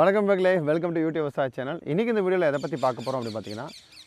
வணக்கம் மக்களே welcome to YouTube விவசாய சேனல் இன்றைக்கி இந்த வீடியோவில் எதை பற்றி பார்க்க போகிறோம் அப்படின்னு பார்த்தீங்கன்னா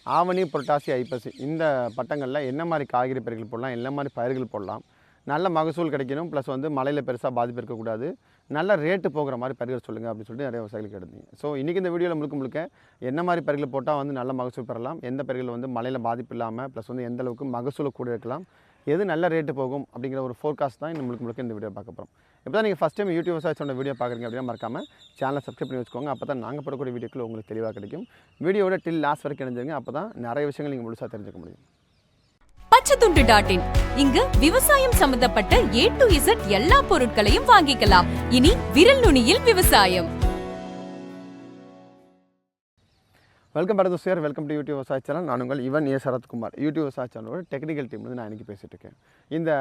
ஆவணி புரட்டாசி ஐப்பசி இந்த பட்டங்களில் என்ன மாதிரி காய்கறி பயிர்கள் போடலாம் என்ன மாதிரி பயிர்கள் போடலாம் நல்ல மகசூல் கிடைக்கணும் ப்ளஸ் வந்து மழையில் பெருசாக பாதிப்பு இருக்கக்கூடாது நல்ல ரேட்டு போகிற மாதிரி பயிர்கள் சொல்லுங்கள் அப்படின்னு சொல்லிட்டு நிறைய விவசாயிகளுக்கு எடுத்தீங்க ஸோ இன்றைக்கி இந்த வீடியோவில் முழுக்க முழுக்க என்ன மாதிரி பயிர்கள் போட்டால் வந்து நல்ல மகசூல் பெறலாம் எந்த பயிர்கள் வந்து மழையில் பாதிப்பு இல்லாமல் ப்ளஸ் வந்து எந்த அளவுக்கு மகசூலை கூட இருக்கலாம் எது நல்ல ரேட்டு போகும் அப்படிங்கிற ஒரு ஃபோர்காஸ்ட் தான் நம்மளுக்கு முழுக்க இந்த வீடியோ பார்க்க போகிறோம் இப்போ தான் நீங்கள் ஃபஸ்ட் டைம் யூடியூப் விவசாயத்தோட வீடியோ பார்க்குறீங்க அப்படின்னா மறக்காமல் சேனலை சப்ஸ்கிரைப் பண்ணி வச்சுக்கோங்க. அப்போ தான் நாங்கள் போடக்கூடிய வீடியோக்கள் உங்களுக்கு தெளிவாக கிடைக்கும். வீடியோட டில் லாஸ்ட் வரைக்கும் இணைஞ்சுங்க அப்போ தான் நிறைய விஷயங்கள் நீங்கள் முழுசாக தெரிஞ்சுக்க முடியும். பச்சைத்துண்டு டாட் இன் இங்கு விவசாயம் சம்பந்தப்பட்ட ஏ டு இசட் எல்லா பொருட்களையும் வாங்கிக்கலாம். இனி விரல் நுனியில் விவசாயம். Welcome back sir welcome to YouTube விவசாய சேனல் நான் உங்கள் இவன் ஏ. சரத்குமார். யூடியூப் விவசாய சேனலோட டெக்னிக்கல் டீம்லேருந்து நான் இன்றைக்கி பேசிகிட்டு இருக்கேன். இந்த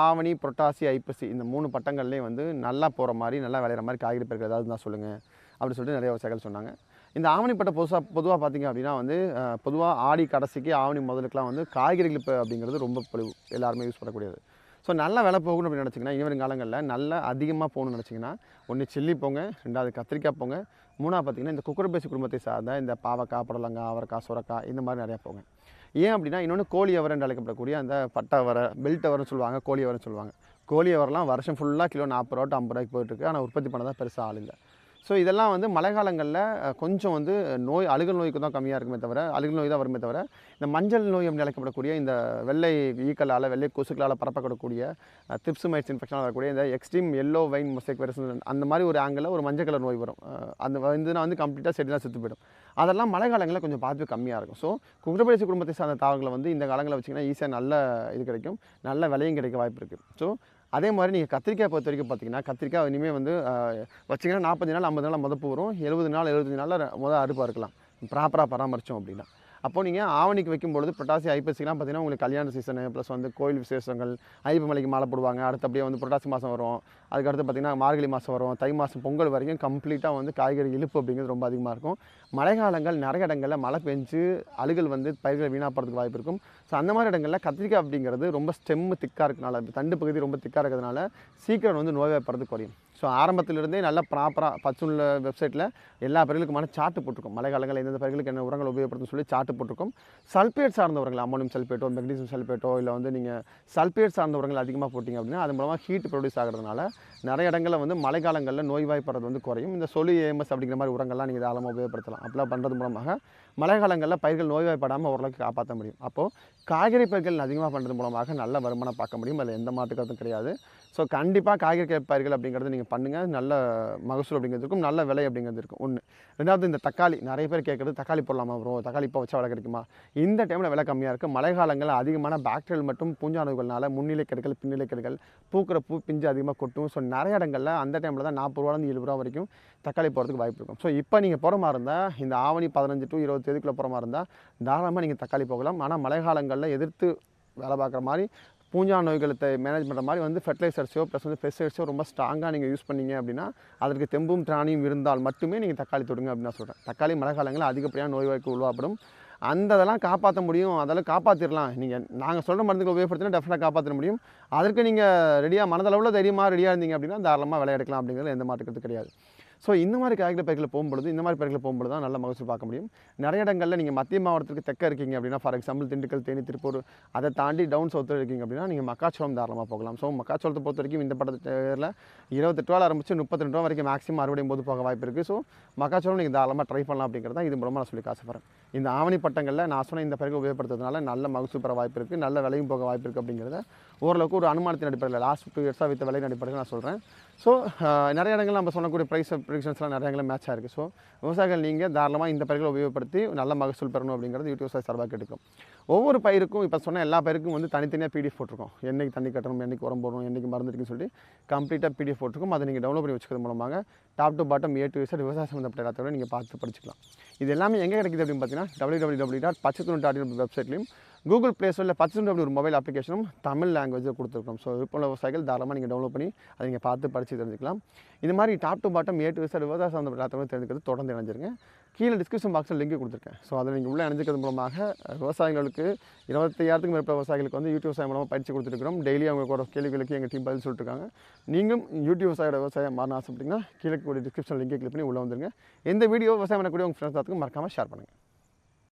ஆவணி புரட்டாசி ஐப்பசி இந்த மூணு பட்டங்கள்லேயும் வந்து நல்லா போகிற மாதிரி நல்லா விளையிற மாதிரி காய்கறி பயிர்கள் ஏதாவது தான் சொல்லுங்கள் அப்படின்னு சொல்லிட்டு நிறைய விவசாயிகள் சொன்னாங்க. இந்த ஆவணி பட்டம் புதுசாக பொதுவாக பார்த்தீங்க அப்படின்னா வந்து பொதுவாக ஆடி கடைசிக்கு ஆவணி முதலுக்குலாம் வந்து காய்கறிகள் இப்போ அப்படிங்கிறது ரொம்ப பொலிவு. எல்லாருமே யூஸ் பண்ணக்கூடியது. ஸோ நல்லா விலை போகணும் அப்படின்னு நினச்சிங்கன்னா இனிவரும் காலங்களில் நல்ல அதிகமாக போகணும்னு நினச்சிங்கன்னா ஒன்று சில்லி போங்க ரெண்டாவது கத்திரிக்காய் போங்க மூணாவது பார்த்தீங்கன்னா இந்த குக்கரபேசி குடும்பத்தை சார்ந்த இந்த பாவக்காய் புடலங்காய் அவரைக்காய் சுரக்காய் இந்த மாதிரி நிறையா போங்க. ஏன் அப்படின்னா இன்னொன்று கோழி அவரை என்று அழைக்கப்படக்கூடிய அந்த பட்டை அவரை பெல்ட் அவர்னு சொல்லுவாங்க கோழி அவர்னு சொல்லுவாங்க. கோழி அவரெல்லாம் வருஷம் ஃபுல்லாக கிலோ நாற்பது ரூபா ஐம்பது ரூபாய்க்கு போயிட்டுருக்கு ஆனால் உற்பத்தி பண்ண தான் பெருசாக ஆள் இல்லை. ஸோ இதெல்லாம் வந்து மழை காலங்களில் கொஞ்சம் வந்து நோய் அழுகல் நோய்க்கு தான் கம்மியாக இருக்குமே தவிர அழுகல் நோய் தான் வருமே தவிர இந்த மஞ்சள் நோய் அப்படின்னு அழைக்கப்படக்கூடிய இந்த வெள்ளை ஈக்களால் வெள்ளை கொசுக்களால் பரப்பப்படக்கூடிய திப்ஸ் மைட்ஸ் இன்ஃபெக்ஷன் வரக்கூடிய இந்த extreme yellow vein mosaic virus அந்த மாதிரி ஒரு ஆங்கிளில் ஒரு மஞ்சள் கலர் நோய் வரும். அந்த வந்துன்னா வந்து கம்ப்ளீட்டாக செடிலாம் செத்து போயிடும். அதெல்லாம் மழை காலங்களில் கொஞ்சம் பாதிப்பு கம்மியாக இருக்கும். ஸோ குதிரைப்பயிற்சி குடும்பத்தை சார்ந்த தாவரங்களை வந்து இந்த காலங்களில் வச்சிங்கன்னா ஈஸியாக நல்ல இது கிடைக்கும். நல்ல விலையும் கிடைக்க வாய்ப்பு இருக்குது ஸோ அதே மாதிரி நீங்கள் கத்திரிக்காய் பொறுத்த வரைக்கும் பார்த்தீங்கன்னா கத்திரிக்காய் இனிமேல் வந்து வச்சிங்கன்னா நாற்பது நாள் ஐம்பது நாள் மதப்பு வரும். எழுபது நாள் எழுபத்தஞ்சு நாளில் முதல் அறுப்பாக இருக்கலாம் ப்ராப்பராக பராமரித்தோம் அப்படின்னா. அப்போ நீங்கள் ஆவணிக்கு வைக்கும்பொழுது புரட்டாசி ஐப்பசிக்கெலாம் பார்த்தீங்கன்னா உங்களுக்கு கல்யாண சீசனு ப்ளஸ் வந்து கோயில் விசேஷங்கள் ஐப்பு மலைக்கு மாலை போடுவாங்க. அடுத்து அப்படியே வந்து புரட்டாசி மாதம் வரும். அதுக்கடுத்து பார்த்தீங்கன்னா மார்கழி மாதம் வரும். தை மாதம் பொங்கல் வரைக்கும் கம்ப்ளீட்டாக வந்து காய்கறி இழுப்பு அப்படிங்கிறது ரொம்ப அதிகமாக இருக்கும். மழைக்காலங்கள் நிறைய இடங்களில் மழை பெஞ்சு அழுகல் வந்து பயிர்களை வீணாப்படுறதுக்கு வாய்ப்பு இருக்கும். ஸோ அந்த மாதிரி இடங்களில் கத்திரிக்காய் அப்படிங்கிறது ரொம்ப ஸ்டெம்மு திக்காக இருக்கனால தண்டு பகுதி ரொம்ப திக்காக இருக்கிறதுனால சீக்கிரம் வந்து நோய்வாய்ப்படுறது குறையும். ஸோ ஆரம்பத்திலிருந்தே நல்லா ப்ராப்பராக பச்சுள்ள வெப்சைட்டில் எல்லா பயிர்களுக்குமான சார்ட்டு போட்டிருக்கோம். மழை காலங்களில் எந்தெந்த பயிர்களுக்கு என்ன உரங்கள் உபயோகப்படுத்தும் சொல்லி சார்ட்டு போட்டிருக்கோம் சல்பேட் சார்ந்த உரங்கள் சல்பேட்டோ மெக்னீசியம் சல்பேட்டோ இல்லை வந்து நீங்கள் சல்பேட் சார்ந்த உரங்கள் அதிகமாக போட்டிங்க அப்படின்னா அது மூலமாக ஹீட் ப்ரொடியூஸ் ஆகிறதுனால நிறைய இடங்களில் வந்து மழை காலங்களில் நோய்வாய்ப்படுறது வந்து குறையும். இந்த சொலி ஏஎம்எஸ் அப்படிங்கிற மாதிரி உரங்கள்லாம் நீங்கள் தாராளமாக உபயோகப்படுத்தலாம். அப்படிலாம் பண்ணுறது மூலமாக மழை காலங்களில் பயிர்கள் நோய்வாய்ப்படாமல் ஓரளவுக்கு காப்பாற்ற முடியும். அப்போது காய்கறி பயிர்கள் அதிகமாக பண்ணுறது மூலமாக நல்ல வருமானம் பார்க்க முடியும். அதில் எந்த மாற்று கிடையாது. ஸோ கண்டிப்பாக காய்கறி பயிர்கள் அப்படிங்கிறது நீங்கள் பண்ணுங்கள் நல்ல மகசூல் அப்படிங்கிறது இருக்கும் நல்ல விலை அப்படிங்கிறது இருக்கும். ஒன்று ரெண்டாவது இந்த தக்காளி நிறைய பேர் கேட்குறது தக்காளி போடலாமா ப்ரோ தக்காளி இப்போ வச்சா விலை கிடைக்குமா? இந்த டைமில் விலை கம்மியாக இருக்குது மழை காலங்களில் அதிகமான பாக்டீரியல் மற்றும் பூஞ்சானவுகள்னால முன்னிலை கெடுக்கல் பின்னிலை கெடுக்கல் பூக்கிற பூ பிஞ்சு அதிகமாக கொட்டும். ஸோ நிறைய இடங்களில் அந்த டைமில் தான் நாற்பது ரூபாலேருந்து எழுபது ரூபா வரைக்கும் தக்காளி போகிறதுக்கு வாய்ப்பு இருக்கும். ஸோ இப்போ நீங்கள் போகிற மாதிரி இருந்தால் இந்த ஆவணி பதினஞ்சு டு இருபது தேதிக்குள்ளே போகிற மாதிரி இருந்தால் தாராளமாக நீங்கள் தக்காளி போகலாம். ஆனால் மழை காலங்களில் எதிர்த்து வேலை பார்க்குற மாதிரி பூஞ்சா நோய்களை மேனேஜ் பண்ணுற மாதிரி வந்து ஃபெர்டிலைசர்ஸோ ப்ளஸ் வந்து பெஸ்டிசைட்ஸோ ரொம்ப ஸ்ட்ராங்காக நீங்கள் யூஸ் பண்ணீங்க அப்படின்னா அதற்கு தெம்பும் திராணியும் இருந்தால் மட்டுமே நீங்கள் தக்காளி தொடுங்க அப்படின்னு நான் சொல்கிறேன் தக்காளி மழை காலங்களில் அதிகப்படியான நோய்வாய்க்கு உருவாப்படும் அந்த இதெல்லாம் காப்பாற்ற முடியும். அதெல்லாம் காப்பாற்றிடலாம் நீங்கள் நாங்கள் சொல்கிற மருந்துகளை உபயோகப்படுத்தினா டெஃபினட்டாக காப்பாற்ற முடியும். அதற்கு நீங்கள் ரெடியாக மனதளவில் தைரியமாக ரெடியாக இருந்தீங்க அப்படின்னா தாராளமாக விளையாடுக்கலாம் அப்படிங்கிறது எந்த மாற்றுக்கிறது கிடையாது. ஸோ இந்த மாதிரி காய்கறி பயிர்களை போகும்பொழுது இந்த மாதிரி பயிர்களை போகும்பொழுது தான் நல்ல மகசூல் பார்க்க முடியும். நிறைய இடங்களில் நீங்கள் மத்திய மாவட்டத்துக்கு தெற்க இருக்கீங்க அப்படின்னா ஃபார் எக்ஸாம்பிள் திண்டுக்கல் தேனி திருப்பூர் அதை தாண்டி டவுன் சவுத்தில் இருக்கீங்க அப்படின்னா நீங்கள் மக்காச்சோளம் தாராளமாக போகலாம். ஸோ மக்காச்சோளத்தை பொறுத்த வரைக்கும் இந்த படத்தில் இருபத்தெட்டு ரூபா ஆரம்பிச்சு முப்பத்திரெண்டு ரூபா வரைக்கும் மேக்ஸிமம் அறுவடையும் போது போக வாய்ப்பு இருக்குது ஸோ மக்காச்சோளம் நீங்கள் தாராளமாக ட்ரை பண்ணலாம் அப்படிங்கிறது தான் இது மூலமாக நான் சொல்லி காசுப்படுறேன் இந்த ஆவணி பட்டங்களில் நான் சொன்ன இந்த பயிர்கள் உபயோகப்படுத்துறதுனால நல்ல மகசூல் பெற வாய்ப்பு இருக்குது நல்ல விலையும் போக வாய்ப்பு இருக்குது அப்படிங்கிறத ஓரளவுக்கு ஒரு அனுமானத்தின் அடிப்படையில் லாஸ்ட் டூ இயர்ஸாக வித்த விலையின் அடிப்படையில் நான் சொல்கிறேன் ஸோ uh, நிறைய இடங்கள் நம்ம சொல்லக்கூடிய ப்ரைஸ் ப்ரிடிக்ஷன்ஸ்லாம் நிறைய இடங்களில் மேட்ச் இருக்குது ஸோ விவசாயிகள் நீங்கள் தாராளமாக இந்த பயிர்களை உபயோகப்படுத்தி நல்ல மகசூல் பெறணும் அப்படிங்கிறது யூடியூப் சார் சார்பாக கேட்டுக்கும் ஒவ்வொரு பயிருக்கும் இப்போ சொன்ன எல்லா பயிருக்கும் வந்து தனித்தனியாக பிடிஎஃப் போட்டிருக்கோம். என்னைக்கு தண்ணி கட்டணும் என்னைக்கு உரம் போடணும் என்றைக்கு மருந்து இருக்குன்னு சொல்லி கம்ப்ளீட்டாக பிடிஎஃப் போட்டிருக்கோம். அதை நீங்கள் டவுன்லோட் பண்ணி வச்சுக்கிறது மூலமாக top to bottom A to விசார் விவசாய சம்மந்தப்பட்ட எல்லாத்தோட நீங்கள் பார்த்து படிச்சுக்கலாம். இது எல்லாமே எங்கே கிடைக்குது அப்படின்னு பார்த்தீங்கன்னா டபிள்யூ டபிள்யூ டபிள்யூ டாட் பச்சை டாட் வெப்சைட்லையும் கூகுள் ப்ளே ஸ்டோரில் பர்சன்ட் அப்படி ஒரு மொபைல் அப்ளிகேஷனும் தமிழ் லாங்குவேஜில் கொடுத்துருக்கோம் ஸோ விருப்பமுள்ள விவசாயிகள் தாராளமாக நீங்கள் டவுன்லோட் பண்ணி அதை நீங்கள் பார்த்து படித்து தெரிஞ்சுக்கலாம். இது மாதிரி top to bottom A to விசார் விவசாய சம்மந்தப்பட்ட எல்லாத்தையும் தெரிஞ்சுக்கிறது தொடர்ந்து இணைஞ்சிருங்க. கீழே டிஸ்கிரிப்ஷன் பாக்ஸில் லிங்க் கொடுத்துருக்கேன். ஸோ அதில் நீங்கள் உள்ளே இணைஞ்சிக்கிறது மூலமாக விவசாயிகளுக்கு இருபத்தையாயிரத்துக்கு மேற்பட்ட விவசாயிகளுக்கு வந்து யூடியூப் விவசாயம் மூலமாக பயிற்சி கொடுத்துருக்கிறோம். டெய்லி அவங்க ஒரு கேள்விகளுக்கு எங்கள் டீம் பதில் சொல்லிட்டுருக்காங்க. நீங்களும் யூடியூப் விவசாயோட விவசாயம் மாறின ஆசைப்பட்டீங்கன்னா கீழே கூடிய டிஸ்கிரிப்ஷன் லிங்கை கிளிக் பண்ணி உள்ளே வந்துருங்க. எந்த வீடியோ விவசாயம் பண்ணக்கூடிய உங்கள் ஃப்ரெண்ட்ஸ் மறக்காமல் ஷேர் பண்ணுங்கள்